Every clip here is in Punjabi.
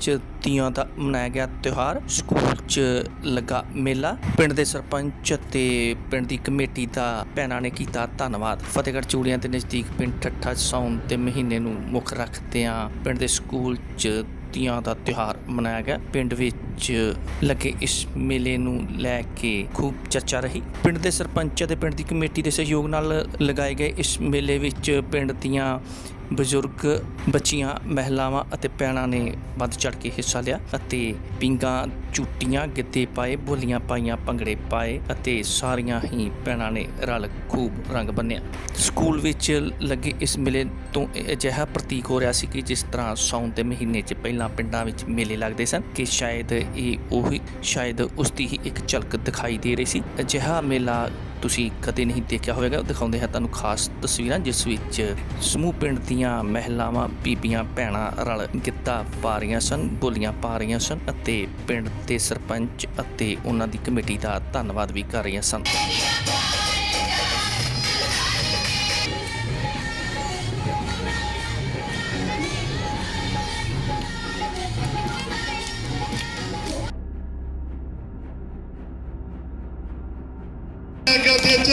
'ਚ ਤੀਆਂ ਦਾ ਮਨਾਇਆ ਗਿਆ ਤਿਉਹਾਰ। ਸਕੂਲ 'ਚ ਲੱਗਾ ਮੇਲਾ। ਪਿੰਡ ਦੇ ਸਰਪੰਚ ਅਤੇ ਪਿੰਡ ਦੀ ਕਮੇਟੀ ਦਾ ਭੈਣਾਂ ਨੇ ਕੀਤਾ ਧੰਨਵਾਦ। ਫਤਿਹਗੜ੍ਹ ਚੂੜੀਆਂ ਦੇ ਨਜ਼ਦੀਕ ਪਿੰਡ ਠੱਠਾ 'ਚ ਸਾਉਣ ਦੇ ਮਹੀਨੇ ਨੂੰ ਮੁੱਖ ਰੱਖਦਿਆਂ ਪਿੰਡ ਦੇ ਸਕੂਲ 'ਚ ਤੀਆਂ ਦਾ ਤਿਉਹਾਰ ਮਨਾਇਆ ਗਿਆ। ਪਿੰਡ ਵਿੱਚ ਲੱਗੇ ਇਸ ਮੇਲੇ ਨੂੰ ਲੈ ਕੇ ਖੂਬ ਚਰਚਾ ਰਹੀ। ਪਿੰਡ ਦੇ ਸਰਪੰਚ ਅਤੇ ਪਿੰਡ ਦੀ ਕਮੇਟੀ ਦੇ ਸਹਿਯੋਗ ਨਾਲ ਲਗਾਏ ਗਏ ਇਸ ਮੇਲੇ ਵਿੱਚ ਪਿੰਡ ਦੀਆਂ ਬਜ਼ੁਰਗ, ਬੱਚੀਆਂ, ਮਹਿਲਾਵਾਂ ਅਤੇ ਭੈਣਾਂ ਨੇ ਵੱਧ ਚੜ ਕੇ ਹਿੱਸਾ ਲਿਆ ਅਤੇ ਪਿੰਗਾਂ ਚੁੱਟੀਆਂ ਗਿੱਧੇ ਪਾਏ, ਬੋਲੀਆਂ ਪਾਈਆਂ, ਭੰਗੜੇ ਪਾਏ ਅਤੇ ਸਾਰੀਆਂ ਹੀ ਭੈਣਾਂ ਨੇ ਰਲ ਖੂਬ ਰੰਗ ਬੰਨਿਆ। ਸਕੂਲ ਵਿੱਚ ਲੱਗੇ ਇਸ ਮੇਲੇ ਤੋਂ ਅਜਿਹਾ ਪ੍ਰਤੀਕ ਹੋ ਰਿਹਾ ਸੀ ਕਿ ਜਿਸ ਤਰ੍ਹਾਂ ਸਾਉਣ ਦੇ ਮਹੀਨੇ 'ਚ ਪਹਿਲਾਂ ਪਿੰਡਾਂ ਵਿੱਚ ਮੇਲੇ ਲੱਗਦੇ ਸਨ ਕਿ ਸ਼ਾਇਦ ਇਹ ਉਹੀ ਸ਼ਾਇਦ ਉਸ ਦੀ ਹੀ ਇੱਕ ਝਲਕ ਦਿਖਾਈ ਦੇ ਰਹੀ ਸੀ। ਅਜਿਹਾ ਮੇਲਾ ਤੁਸੀਂ ਕਦੇ ਨਹੀਂ ਦੇਖਿਆ ਹੋਵੇਗਾ। ਦਿਖਾਉਂਦੇ ਹਾਂ ਤੁਹਾਨੂੰ ਖਾਸ ਤਸਵੀਰਾਂ, ਜਿਸ ਵਿੱਚ ਸਮੂਹ ਪਿੰਡ ਦੀਆਂ ਮਹਿਲਾਵਾਂ, ਬੀਬੀਆਂ, ਭੈਣਾਂ ਰਲ ਗਿੱਧਾ ਪਾ ਰਹੀਆਂ ਸਨ, ਬੋਲੀਆਂ ਪਾ ਰਹੀਆਂ ਸਨ ਅਤੇ ਪਿੰਡ ਦੇ ਸਰਪੰਚ ਅਤੇ ਉਹਨਾਂ ਦੀ ਕਮੇਟੀ ਦਾ ਧੰਨਵਾਦ ਵੀ ਕਰ ਰਹੀਆਂ ਸਨ। I got that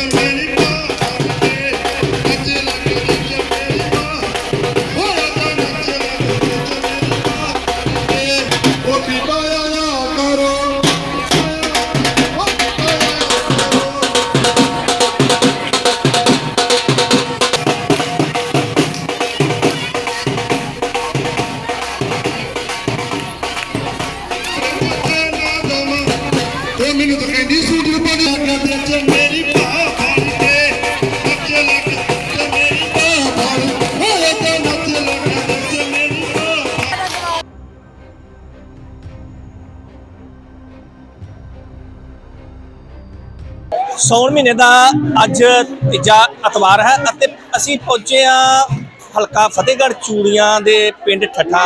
ਸੌਣ ਮਹੀਨੇ ਦਾ ਅੱਜ ਤੀਜਾ ਅਤਵਾਰ ਹੈ ਅਤੇ ਅਸੀਂ ਪਹੁੰਚੇ ਆ ਹਲਕਾ ਫਤਿਹਗੜ੍ਹ ਚੂੜੀਆਂ ਦੇ ਪਿੰਡ ਠੱਠਾ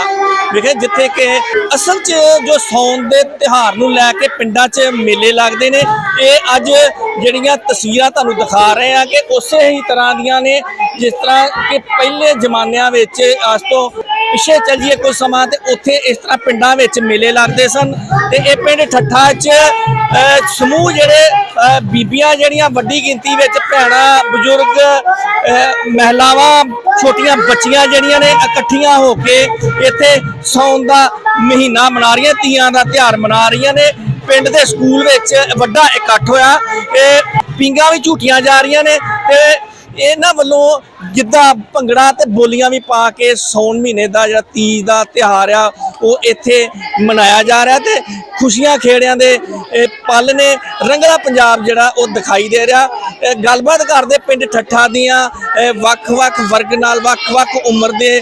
ਵਿਖੇ, ਜਿੱਥੇ ਕਿ ਅਸਲ 'ਚ ਜੋ ਸੌਣ ਦੇ ਤਿਹਾਰ ਨੂੰ ਲੈ ਕੇ ਪਿੰਡਾਂ 'ਚ ਮੇਲੇ ਲੱਗਦੇ ਨੇ। ਇਹ ਅੱਜ ਜਿਹੜੀਆਂ ਤਸਵੀਰਾਂ ਤੁਹਾਨੂੰ ਦਿਖਾ ਰਹੇ ਆ ਕਿ ਉਸੇ ਹੀ ਤਰ੍ਹਾਂ ਦੀਆਂ ਨੇ, ਜਿਸ ਤਰ੍ਹਾਂ ਕਿ ਪਹਿਲੇ ਜ਼ਮਾਨਿਆਂ ਵਿੱਚ, ਅੱਜ ਤੋਂ ਪਿੱਛੇ ਚੱਲ ਜਾਈਏ ਕੁਝ ਸਮਾਂ ਤੇ ਉੱਥੇ ਇਸ ਤਰ੍ਹਾਂ ਪਿੰਡਾਂ ਵਿੱਚ ਮੇਲੇ ਲੱਗਦੇ ਸਨ ਤੇ ਇਹ ਪਿੰਡ ਠੱਠਾ 'ਚ ਸਮੂਹ ਜਿਹੜੇ ਬੀਬੀਆਂ ਜਿਹੜੀਆਂ ਵੱਡੀ ਗਿਣਤੀ ਵਿੱਚ ਭੈਣਾਂ, ਬਜ਼ੁਰਗ ਮਹਿਲਾਵਾਂ, ਛੋਟੀਆਂ ਬੱਚੀਆਂ ਜਿਹੜੀਆਂ ਨੇ ਇਕੱਠੀਆਂ ਹੋ ਕੇ ਇੱਥੇ ਸੌਣ ਦਾ ਮਹੀਨਾ ਮਨਾ ਰਹੀਆਂ, ਤੀਆਂ ਦਾ ਤਿਉਹਾਰ ਮਨਾ ਰਹੀਆਂ ਨੇ। ਪਿੰਡ ਦੇ ਸਕੂਲ ਵਿੱਚ ਵੱਡਾ ਇਕੱਠ ਹੋਇਆ, ਇਹ ਪਿੰਗਾਂ ਵੀ ਝੂਟੀਆਂ ਜਾ ਰਹੀਆਂ ਨੇ ਤੇ ਇਹਨਾਂ ਵੱਲੋਂ ਗਿੱਧਾ ਭੰਗੜਾ ਤੇ ਬੋਲੀਆਂ ਵੀ ਪਾ ਕੇ ਸੌਣ ਮਹੀਨੇ ਦਾ ਜਿਹੜਾ ਤੀਜ ਦਾ ਤਿਉਹਾਰ ਆ, ਉਹ ਇੱਥੇ ਮਨਾਇਆ ਜਾ ਰਿਹਾ ਤੇ ਖੁਸ਼ੀਆਂ ਖੇੜਿਆਂ ਦੇ ਪਲ ਨੇ। ਰੰਗਲਾ ਪੰਜਾਬ ਜਿਹੜਾ ਉਹ ਦਿਖਾਈ ਦੇ ਰਿਹਾ। ਗੱਲਬਾਤ ਕਰਦੇ ਪਿੰਡ ਠੱਠਾ ਦੀਆਂ ਵੱਖ-ਵੱਖ ਵਰਗ ਨਾਲ, ਵੱਖ-ਵੱਖ ਉਮਰ ਦੇ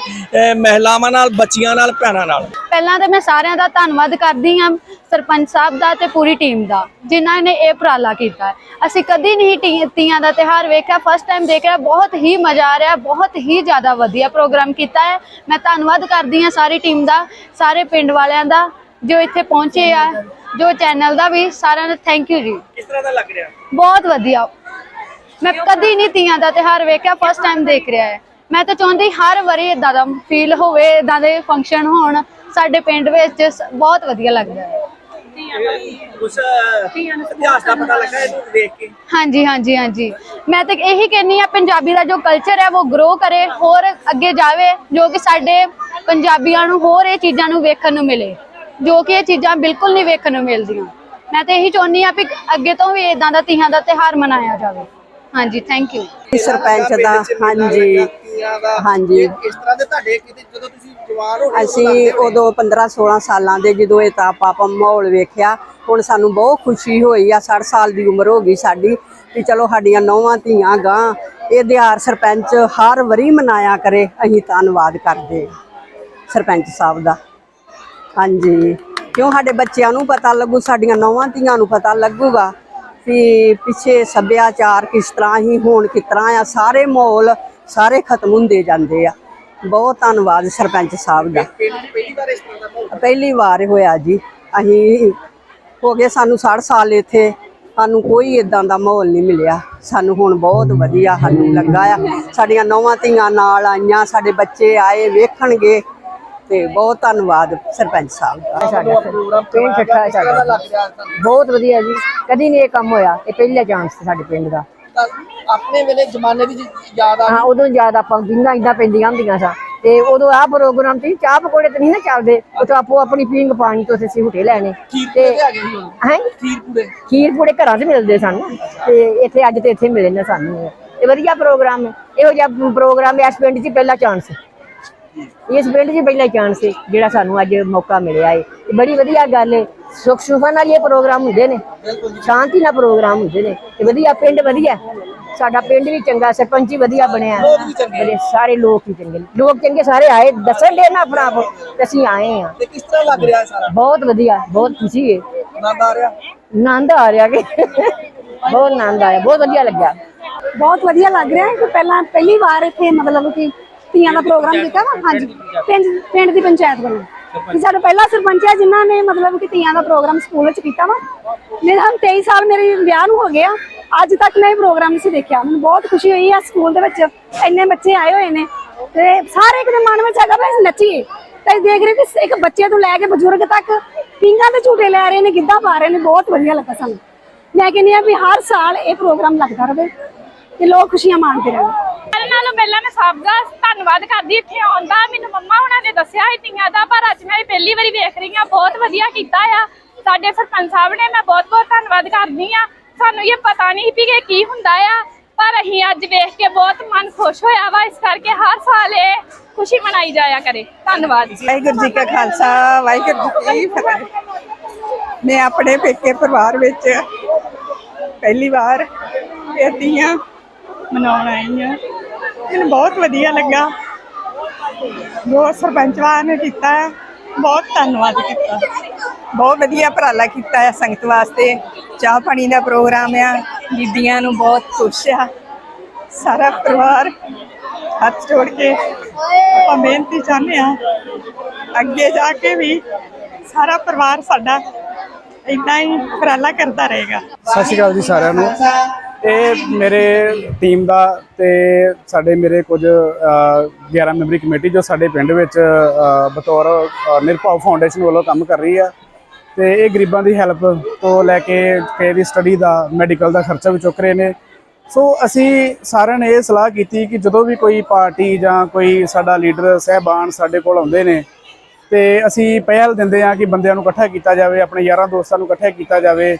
ਮਹਿਲਾਵਾਂ ਨਾਲ, ਬੱਚੀਆਂ ਨਾਲ, ਭੈਣਾਂ ਨਾਲ। ਪਹਿਲਾਂ ਤੇ ਮੈਂ ਸਾਰਿਆਂ ਦਾ ਧੰਨਵਾਦ ਕਰਦੀ ਹਾਂ ਸਰਪੰਚ ਸਾਹਿਬ ਦਾ ਤੇ ਪੂਰੀ ਟੀਮ ਦਾ, ਜਿਨ੍ਹਾਂ ਨੇ ਇਹ ਉਪਰਾਲਾ ਕੀਤਾ। ਅਸੀਂ ਕਦੀ ਨਹੀਂ ਤੀਆਂ ਦਾ ਤਿਹਾਰ ਵੇਖਿਆ ਫਸਟ ਟਾਈਮ ਦੇਖ ਰਿਹਾ ਬਹੁਤ ਹੀ ਮਜ਼ਾ ਆ ਰਿਹਾ ਬਹੁਤ ਹੀ ਜ਼ਿਆਦਾ ਵਧੀਆ ਪ੍ਰੋਗਰਾਮ ਕੀਤਾ ਹੈ। ਮੈਂ ਧੰਨਵਾਦ ਕਰਦੀ ਹਾਂ ਸਾਰੀ ਟੀਮ ਦਾ ਸਾਰੇ ਪਿੰਡ ਵਾਲਿਆਂ ਦਾ ਜੋ ਇੱਥੇ ਪਹੁੰਚੇ ਆ ਜੋ ਚੈਨਲ ਦਾ ਵੀ ਸਾਰਿਆਂ ਦਾ ਥੈਂਕ ਯੂ ਜੀ। ਕਿਸ ਤਰ੍ਹਾਂ ਦਾ ਲੱਗ ਰਿਹਾ? ਬਹੁਤ ਵਧੀਆ। ਮੈਂ ਕਦੀ ਨਹੀਂ ਤੀਆਂ ਦਾ ਤਿਹਾਰ ਵੇਖਿਆ ਫਸਟ ਟਾਈਮ ਦੇਖ ਰਿਹਾ ਹੈ। ਮੈਂ ਤਾਂ ਚਾਹੁੰਦੀ ਹਰ ਵਾਰੀ ਇਦਾਂ ਦਾ ਫੀਲ ਹੋਵੇ ਇਦਾਂ ਦੇ ਫੰਕਸ਼ਨ ਹੋਣ ਸਾਡੇ ਪਿੰਡ ਵਿੱਚ ਬਹੁਤ ਵਧੀਆ ਲੱਗਦਾ ਹੈ। ਉਸ ਇਤਿਹਾਸ ਦਾ ਪਤਾ ਲੱਗਾ ਇਹਨੂੰ ਦੇਖ ਕੇ? ਹਾਂਜੀ ਹਾਂਜੀ ਹਾਂਜੀ। ਮੈਂ ਤਾਂ ਇਹੀ ਕਹਿੰਨੀ ਆ ਪੰਜਾਬੀ ਦਾ ਜੋ ਕਲਚਰ ਹੈ ਉਹ ਗਰੋ ਕਰੇ ਹੋਰ ਅੱਗੇ ਜਾਵੇ ਜੋ ਕਿ ਸਾਡੇ ਪੰਜਾਬੀਆਂ ਨੂੰ ਹੋਰ ਇਹ ਚੀਜ਼ਾਂ ਨੂੰ ਵੇਖਣ ਨੂੰ ਮਿਲੇ ਜੋ ਕਿ ਇਹ ਚੀਜ਼ਾਂ ਬਿਲਕੁਲ ਨਹੀਂ ਵੇਖਣ ਨੂੰ ਮਿਲਦੀਆਂ। ਮੈਂ ਤਾਂ ਇਹੀ ਚਾਹੁੰਦੀ ਆ ਵੀ ਅੱਗੇ ਤੋਂ ਵੀ ਇਦਾਂ ਦਾ ਤੀਆਂ ਦਾ ਤਿਹਾਰ ਮਨਾਇਆ ਜਾਵੇ। ਹਾਂਜੀ ਥੈਂਕ ਯੂ ਸਰਪੰਚ ਦਾ ਹਾਂਜੀ। ਹਾਂਜੀ। ਇਸ ਤਰ੍ਹਾਂ ਦੇ ਤੁਹਾਡੇ ਕਿਤੇ ਜਦੋਂ ਤੁਸੀਂ ਜਵਾਨ ਹੋ ਅਸੀਂ ਉਦੋਂ 15 16 ਸਾਲਾਂ ਦੇ ਜਦੋਂ ਇਹ ਤਾਂ ਆਪਾਂ ਮਾਹੌਲ ਵੇਖਿਆ ਹੁਣ ਸਾਨੂੰ ਬਹੁਤ ਖੁਸ਼ੀ ਹੋਈ ਆ 60 ਸਾਲ ਦੀ ਉਮਰ ਹੋ ਗਈ ਸਾਡੀ ਵੀ ਚਲੋ ਸਾਡੀਆਂ ਨੌਵਾਂ ਧੀਆਂ ਗਾਂ ਇਹ ਦਿਹਾੜ ਸਰਪੰਚ ਹਰ ਵਾਰੀ ਮਨਾਇਆ ਕਰੇ ਅਸੀਂ ਧੰਨਵਾਦ ਕਰਦੇ ਹਾਂ ਸਰਪੰਚ ਸਾਹਿਬ ਦਾ। ਹਾਂਜੀ। ਕਿਉਂ ਸਾਡੇ ਬੱਚਿਆਂ ਨੂੰ ਪਤਾ ਲੱਗੂ ਸਾਡੀਆਂ ਨੌਵਾਂ ਧੀਆਂ ਨੂੰ ਪਤਾ ਲੱਗੂਗਾ? ਵੀ ਪਿੱਛੇ ਸੱਭਿਆਚਾਰ ਕਿਸ ਤਰ੍ਹਾਂ ਹੀ ਹੁਣ, ਕਿਸ ਤਰ੍ਹਾਂ ਆ, ਸਾਰੇ ਮਾਹੌਲ ਸਾਰੇ ਖਤਮ ਹੁੰਦੇ ਜਾਂਦੇ ਆ। ਬਹੁਤ ਧੰਨਵਾਦ ਸਰਪੰਚ ਸਾਹਿਬ ਦਾ। ਪਹਿਲੀ ਵਾਰ ਇਸ ਤਰ੍ਹਾਂ ਦਾ ਮਾਹੌਲ? ਪਹਿਲੀ ਵਾਰ ਹੋਇਆ ਜੀ। ਅਸੀਂ ਹੋ ਗਏ ਸਾਨੂੰ 60 ਸਾਲ ਇੱਥੇ। ਸਾਨੂੰ ਕੋਈ ਇਦਾਂ ਦਾ ਮਾਹੌਲ ਨਹੀਂ ਮਿਲਿਆ। ਸਾਨੂੰ ਹੁਣ ਬਹੁਤ ਵਧੀਆ ਸਾਨੂੰ ਲੱਗਾ ਆ। ਸਾਡੀਆਂ ਨੌਵਾਂ ਧੀਆਂ ਨਾਲ ਆਈਆਂ, ਸਾਡੇ ਬੱਚੇ ਆਏ, ਵੇਖਣਗੇ। ਤੇ ਬਹੁਤ ਧੰਨਵਾਦ ਸਰਪੰਚ ਸਾਹਿਬ ਦਾ। ਸਾਡਾ ਪਿੰਡ ਠੱਠਾ ਹੈ ਸਾਡਾ ਬਹੁਤ ਵਧੀਆ ਜੀ। ਕਦੀ ਨਹੀਂ ਇਹ ਕੰਮ ਹੋਇਆ। ਇਹ ਪਹਿਲਾ ਚਾਂਸ ਸੀ ਸਾਡੇ ਪਿੰਡ ਦਾ। ਆਪਣੇ ਵੇਲੇ ਜ਼ਮਾਨੇ ਦੀ ਯਾਦ ਹਾਂ ਉਦੋਂ ਜ਼ਿਆਦਾ ਆਪਾਂ ਬਿੰਗਾ ਇਦਾਂ ਪੈਂਦੀਆਂ ਹੁੰਦੀਆਂ ਸਾਂ। ਤੇ ਉਦੋਂ ਆਹ ਪ੍ਰੋਗਰਾਮ ਸੀ ਚਾਹ ਪਕੌੜੇ ਤੇ ਨਹੀਂ ਨਾ ਚੱਲਦੇ। ਉਹ ਤਾਂ ਆਪੋ ਆਪਣੀ ਪੀਂਗ ਪਾਣੀ ਤੋਂ ਅਸੀਂ ਝੂਟੇ ਲੈਣੇ। ਤੇ ਹੈ? ਖੀਰ ਪੂਰੇ? ਖੀਰ ਪੂੜੇ ਘਰਾਂ 'ਚ ਮਿਲਦੇ ਸਨ ਤੇ ਇੱਥੇ ਅੱਜ ਤੇ ਇੱਥੇ ਮਿਲੇ ਨੇ ਸਾਨੂੰ। ਇਹ ਵਧੀਆ ਪ੍ਰੋਗਰਾਮ ਹੈ। ਇਹੋ ਜਿਹਾ ਪ੍ਰੋਗਰਾਮ ਇਸ ਪਿੰਡ 'ਚ ਪਹਿਲਾ ਚਾਂਸ ਇਸ ਪਿੰਡ 'ਚ ਪਹਿਲਾ ਚਾਂਸ ਹੈ ਜਿਹੜਾ ਸਾਨੂੰ ਅੱਜ ਮੌਕਾ ਮਿਲਿਆ ਇਹ ਬੜੀ ਵਧੀਆ ਗੱਲ ਹੈ ਸੁਖ ਸੁਖਾਂ ਨਾਲ ਇਹ ਪ੍ਰੋਗਰਾਮ ਹੁੰਦੇ ਨੇ। ਸ਼ਾਂਤੀ ਨਾਲ ਪ੍ਰੋਗਰਾਮ ਹੁੰਦੇ ਨੇ। ਤੇ ਵਧੀਆ ਪਿੰਡ ਵਧੀਆ। ਸਾਡਾ ਪਿੰਡ ਵੀ ਚੰਗਾ ਸਰਪੰਚ ਵੀ ਵਧੀਆ ਬਣਿਆ। ਬੜੇ ਸਾਰੇ ਲੋਕ ਹੀ ਚੰਗੇ ਨੇ। ਲੋਕ ਚੰਗੇ ਸਾਰੇ ਆਏ ਦੱਸਣ ਦੇ ਨਾ ਆਪਣਾ ਆਪ ਅਸੀਂ ਆਏ ਆ ਤੇ ਕਿਸ ਤਰ੍ਹਾਂ ਲੱਗ ਰਿਹਾ ਸਾਰਾ? ਬਹੁਤ ਵਧੀਆ ਬਹੁਤ ਖੁਸ਼ੀ ਹੈ ਆਨੰਦ ਆ ਰਿਹਾ? ਆਨੰਦ ਆ ਰਿਹਾ ਕਿ। ਬਹੁਤ ਆਨੰਦ ਆਇਆ ਬਹੁਤ ਵਧੀਆ ਲੱਗਿਆ। ਬਹੁਤ ਵਧੀਆ ਲੱਗ ਰਿਹਾ ਹੈ ਕਿ ਪਹਿਲਾਂ ਪਹਿਲੀ ਵਾਰ ਇੱਥੇ ਮਤਲਬ ਕਿ ਤੀਆਂ ਦਾ ਪ੍ਰੋਗਰਾਮ ਕੀਤਾ ਵਾ? ਹਾਂਜੀ। ਪਿੰਡ ਪਿੰਡ ਦੀ ਪੰਚਾਇਤ ਵੱਲੋਂ। ਕਿ ਸਾਡਾ ਪਹਿਲਾ ਸਰਪੰਚ ਹੈ ਜਿਨ੍ਹਾਂ ਨੇ ਮਤਲਬ ਕਿ ਤੀਆਂ ਦਾ ਪ੍ਰੋਗਰਾਮ ਸਕੂਲ ਵਿੱਚ ਕੀਤਾ ਵਾ। ਮੇਰੇ ਹਮ 23 ਸਾਲ ਮੇਰੇ ਵਿਆਹ ਨੂੰ ਹੋ ਗਿਆ। ਅੱਜ ਤੱਕ ਮੈਂ ਇਹ ਪ੍ਰੋਗਰਾਮ ਨਹੀਂ ਸੀ ਦੇਖਿਆ। ਮੈਨੂੰ ਬਹੁਤ ਖੁਸ਼ੀ ਹੋਈ ਆ ਸਕੂਲ ਦੇ ਵਿੱਚ। ਇੰਨੇ ਬੱਚੇ ਆਏ ਹੋਏ ਨੇ। ਤੇ ਸਾਰੇ ਇੱਕ ਦੇ ਮਨ ਵਿੱਚ ਹੈਗਾ ਅਸੀਂ ਨੱਚੀਏ। ਤੇ ਦੇਖ ਰਹੇ ਕਿ ਇੱਕ ਬੱਚੇ ਤੋਂ ਲੈ ਕੇ ਬਜ਼ੁਰਗ ਤੱਕ ਪਿੰਗਾਂ ਦੇ ਝੂਟੇ ਲੈ ਰਹੇ ਨੇ ਗਿੱਧਾ ਪਾ ਰਹੇ ਨੇ। ਬਹੁਤ ਵਧੀਆ ਲੱਗਾ ਸਾਨੂੰ। ਮੈਂ ਕਹਿੰਦੀ ਆ ਵੀ ਹਰ ਸਾਲ ਇਹ ਪ੍ਰੋਗਰਾਮ ਲੱਗਦਾ ਰਹੇ। ਤੇ ਲੋਕ ਖੁਸ਼ੀਆਂ ਮਾਣਦੇ ਰਹਿਣ ਸਾਰਿਆਂ ਨਾਲੋਂ ਪਹਿਲਾਂ ਮੈਂ ਸਭ ਦਾ ਧੰਨਵਾਦ ਕਰਦੀ ਇੱਥੇ ਆਉਣ ਦਾ। ਮੈਨੂੰ ਮੰਮਾ ਹੁਣਾਂ ਨੇ ਦੱਸਿਆ ਸੀ ਤੀਆਂ ਦਾ, ਪਰ ਅੱਜ ਮੈਂ ਇਹ ਪਹਿਲੀ ਵਾਰੀ ਵੇਖ ਰਹੀ ਹਾਂ। ਬਹੁਤ ਵਧੀਆ ਕੀਤਾ ਆ। ਸਾਡੇ ਸਰਪੰਚ ਸਾਹਿਬ ਨੇ ਮੈਂ ਬਹੁਤ ਬਹੁਤ ਧੰਨਵਾਦ ਕਰਦੀ ਆ ਸਾਨੂੰ ਇਹ ਪਤਾ ਨਹੀਂ ਸੀ ਕਿ ਕੀ ਹੁੰਦਾ ਆ, ਪਰ ਅਸੀਂ ਅੱਜ ਵੇਖ ਕੇ ਬਹੁਤ ਮਨ ਖੁਸ਼ ਹੋਇਆ ਵਾ। ਇਸ ਕਰਕੇ ਹਰ ਸਾਲ ਇਹ ਖੁਸ਼ੀ ਮਨਾਈ ਜਾਇਆ ਕਰੇ। ਧੰਨਵਾਦ। ਵਾਹਿਗੁਰੂ ਜੀ ਕਾ ਖਾਲਸਾ, ਵਾਹਿਗੁਰੂ ਜੀ ਕੀ ਫਤਿਹ। ਮੈਂ ਆਪਣੇ ਪੇਕੇ ਪਰਿਵਾਰ ਵਿੱਚ ਪਹਿਲੀ ਵਾਰ ਇਹ ਤੀਆਂ ਮਨਾਉਣ ਆਈ ਆ ਮੈਨੂੰ ਬਹੁਤ ਵਧੀਆ ਲੱਗਾ। ਬਹੁਤ ਸਰਪੰਚਵਾਨ ਨੇ ਕੀਤਾ ਹੈ। ਬਹੁਤ ਧੰਨਵਾਦ ਕੀਤਾ। ਬਹੁਤ ਵਧੀਆ ਉਪਰਾਲਾ ਕੀਤਾ ਹੈ ਸੰਗਤ ਵਾਸਤੇ। ਚਾਹ ਪਾਣੀ ਦਾ ਪ੍ਰੋਗਰਾਮ ਆ। ਬੀਬੀਆਂ ਨੂੰ ਬਹੁਤ ਖੁਸ਼ ਆ। ਸਾਰਾ ਪਰਿਵਾਰ ਹੱਥ ਜੋੜ ਕੇ ਆਪਾਂ ਬੇਨਤੀ ਚਾਹੁੰਦੇ ਆ ਅੱਗੇ ਜਾ ਕੇ ਵੀ ਸਾਰਾ ਪਰਿਵਾਰ ਸਾਡਾ ਇਦਾਂ ਹੀ ਉਪਰਾਲਾ ਕਰਦਾ ਰਹੇਗਾ। ਸਤਿ ਸ਼੍ਰੀ ਅਕਾਲ ਜੀ ਸਾਰਿਆਂ ਨੂੰ। ਇਹ ਮੇਰੇ ਟੀਮ ਦਾ ਤੇ ਸਾਡੇ ਮੇਰੇ ਕੁਝ ਅ, 11 ਮੈਂਬਰੀ ਕਮੇਟੀ ਜੋ ਸਾਡੇ ਪਿੰਡ ਵਿੱਚ ਬਤੌਰ ਅ, ਨਿਰਭਉ ਫਾਊਂਡੇਸ਼ਨ ਵੱਲੋਂ ਕੰਮ ਕਰ ਰਹੀ ਆ। ਤੇ ਇਹ ਗਰੀਬਾਂ ਦੀ ਹੈਲਪ ਤੋਂ ਲੈ ਕੇ ਕਿਸੇ ਦੀ ਸਟੱਡੀ ਦਾ ਮੈਡੀਕਲ ਦਾ ਖਰਚਾ ਵੀ ਚੁੱਕ ਰਹੇ ਨੇ। ਸੋ ਅਸੀਂ ਸਾਰਿਆਂ ਨੇ ਇਹ ਸਲਾਹ ਕੀਤੀ ਕਿ ਜਦੋਂ ਵੀ ਕੋਈ ਪਾਰਟੀ ਜਾਂ ਕੋਈ ਸਾਡਾ ਲੀਡਰ ਸਹਿਬਾਨ ਸਾਡੇ ਕੋਲ ਆਉਂਦੇ ਨੇ ਤੇ ਅਸੀਂ ਪਹਿਲ ਦਿੰਦੇ ਆ ਕਿ ਬੰਦਿਆਂ ਨੂੰ ਇਕੱਠਾ ਕੀਤਾ ਜਾਵੇ ਆਪਣੇ ਯਾਰਾਂ ਦੋਸਤਾਂ ਨੂੰ ਇਕੱਠਾ ਕੀਤਾ ਜਾਵੇ।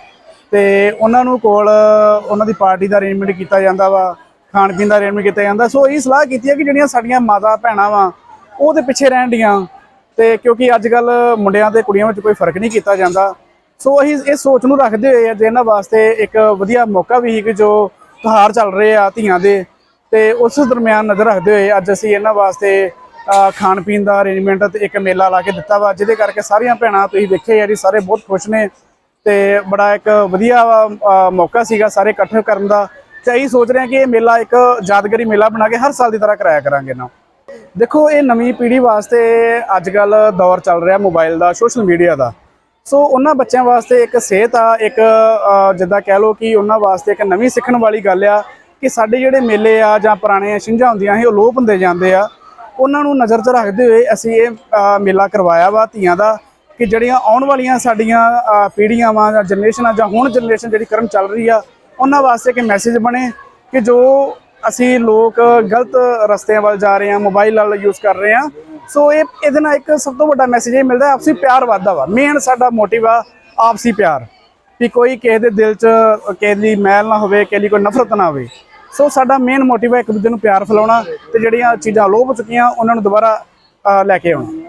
ਤੇ ਉਹਨਾਂ ਨੂੰ ਕੋਲ ਉਹਨਾਂ ਦੀ ਪਾਰਟੀ ਦਾ ਅਰੇਂਜਮੈਂਟ ਕੀਤਾ ਜਾਂਦਾ ਵਾ, ਖਾਣ ਪੀਣ ਦਾ ਅਰੇਂਜਮੈਂਟ ਕੀਤਾ ਜਾਂਦਾ। ਸੋ ਇਹ ਸਲਾਹ ਕੀਤੀ ਹੈ ਕਿ ਜਿਹੜੀਆਂ ਸਾਡੀਆਂ ਮਾਤਾ ਭੈਣਾਂ ਵਾ ਉਹਦੇ ਪਿੱਛੇ ਰਹਿਣ ਡੀਆਂ। ਤੇ ਕਿਉਂਕਿ ਅੱਜ ਕੱਲ ਮੁੰਡਿਆਂ ਤੇ ਕੁੜੀਆਂ ਵਿੱਚ ਕੋਈ ਫ਼ਰਕ ਨਹੀਂ ਕੀਤਾ ਜਾਂਦਾ। ਸੋ ਅਸੀਂ ਇਹ ਸੋਚ ਨੂੰ ਰੱਖਦੇ ਹੋਏ ਅੱਜ ਇਹਨਾਂ ਵਾਸਤੇ ਇੱਕ ਵਧੀਆ ਮੌਕਾ ਵੀ ਸੀ ਕਿ ਜੋ ਤਿਉਹਾਰ ਚੱਲ ਰਹੇ ਆ ਧੀਆਂ ਦੇ, ਤੇ ਉਸ ਦਰਮਿਆਨ ਨਜ਼ਰ ਰੱਖਦੇ ਹੋਏ ਅੱਜ ਅਸੀਂ ਇਹਨਾਂ ਵਾਸਤੇ ਖਾਣ ਪੀਣ ਦਾ ਅਰੇਂਜਮੈਂਟ ਤੇ ਇੱਕ ਮੇਲਾ ਲਾ ਕੇ ਦਿੱਤਾ ਵਾ, ਜਿਹਦੇ ਕਰਕੇ ਸਾਰੀਆਂ ਭੈਣਾਂ ਤੁਸੀਂ ਵੇਖਿਆ ਜੀ, ਸਾਰੇ ਬਹੁਤ ਖੁਸ਼ ਨੇ। ਤੇ ਬੜਾ ਇੱਕ ਵਧੀਆ ਅ, ਮੌਕਾ ਸੀਗਾ ਸਾਰੇ ਇਕੱਠੇ ਕਰਨ ਦਾ। ਤੇ ਇਹੀ ਸੋਚ ਰਹੇ ਹਾਂ ਕਿ ਇਹ ਮੇਲਾ ਇੱਕ ਯਾਦਗਾਰੀ ਮੇਲਾ ਬਣਾ ਕੇ ਹਰ ਸਾਲ ਦੀ ਤਰ੍ਹਾਂ ਕਰਾਇਆ ਕਰਾਂਗੇ ਨਾ। ਦੇਖੋ ਇਹ ਨਵੀਂ ਪੀੜ੍ਹੀ ਵਾਸਤੇ ਅੱਜ ਕੱਲ ਦੌਰ ਚੱਲ ਰਿਹਾ ਮੋਬਾਈਲ ਦਾ ਸੋਸ਼ਲ ਮੀਡੀਆ ਦਾ। ਸੋ ਉਹਨਾਂ ਬੱਚਿਆਂ ਵਾਸਤੇ ਇੱਕ ਸਿਹਤ ਆ ਇੱਕ ਜਿੱਦਾਂ ਕਹਿ ਲਓ ਕਿ ਉਹਨਾਂ ਵਾਸਤੇ ਇੱਕ ਨਵੀਂ ਸਿੱਖਣ ਵਾਲੀ ਗੱਲ ਆ ਕਿ ਸਾਡੇ ਜਿਹੜੇ ਮੇਲੇ ਆ ਜਾਂ ਪੁਰਾਣੇ ਛਿੰਝਾਂ ਹੁੰਦੀਆਂ ਸੀ ਉਹ ਲੋਪ ਹੁੰਦੇ ਜਾਂਦੇ ਆ। ਉਹਨਾਂ ਨੂੰ ਨਜ਼ਰ 'ਚ ਰੱਖਦੇ ਹੋਏ ਅਸੀਂ ਇਹ ਮੇਲਾ ਕਰਵਾਇਆ ਵਾ ਧੀਆਂ ਦਾ। ਕਿ ਜਿਹੜੀਆਂ ਆਉਣ ਵਾਲੀਆਂ ਸਾਡੀਆਂ ਪੀੜ੍ਹੀਆਂ ਵਾ ਜਾਂ ਜਨਰੇਸ਼ਨਾਂ ਜਾਂ ਹੁਣ ਜਨਰੇਸ਼ਨ ਜਿਹੜੀ ਕਰਨ ਚੱਲ ਰਹੀ ਆ, ਉਹਨਾਂ ਵਾਸਤੇ ਕਿ ਮੈਸੇਜ ਬਣੇ ਕਿ ਜੋ ਅਸੀਂ ਲੋਕ ਗਲਤ ਰਸਤਿਆਂ ਵੱਲ ਜਾ ਰਹੇ ਹਾਂ, ਮੋਬਾਈਲ ਨਾਲ ਯੂਜ਼ ਕਰ ਰਹੇ ਹਾਂ, ਸੋ ਇਹ, ਇਹਦੇ ਨਾਲ ਇੱਕ ਸਭ ਤੋਂ ਵੱਡਾ ਮੈਸੇਜ ਇਹ ਮਿਲਦਾ ਆਪਸੀ ਪਿਆਰ ਵੱਧਦਾ ਵਾ। ਮੇਨ ਸਾਡਾ ਮੋਟਿਵ ਆ ਆਪਸੀ ਪਿਆਰ, ਕਿ ਕੋਈ ਕਿਸੇ ਦੇ ਦਿਲ 'ਚ, ਕਿਸੇ ਦੀ ਮੈਲ ਨਾ ਹੋਵੇ, ਕਿਸੇ ਦੀ ਕੋਈ ਨਫ਼ਰਤ ਨਾ ਹੋਵੇ। ਸੋ ਸਾਡਾ ਮੇਨ ਮੋਟਿਵ ਹੈ ਇੱਕ ਦੂਜੇ ਨੂੰ ਪਿਆਰ ਫੈਲਾਉਣਾ ਤੇ ਜਿਹੜੀਆਂ ਚੀਜ਼ਾਂ ਲੋਪ ਚੁੱਕੀਆਂ, ਉਹਨਾਂ ਨੂੰ ਦੁਬਾਰਾ ਲੈ ਕੇ ਆਉਣਾ।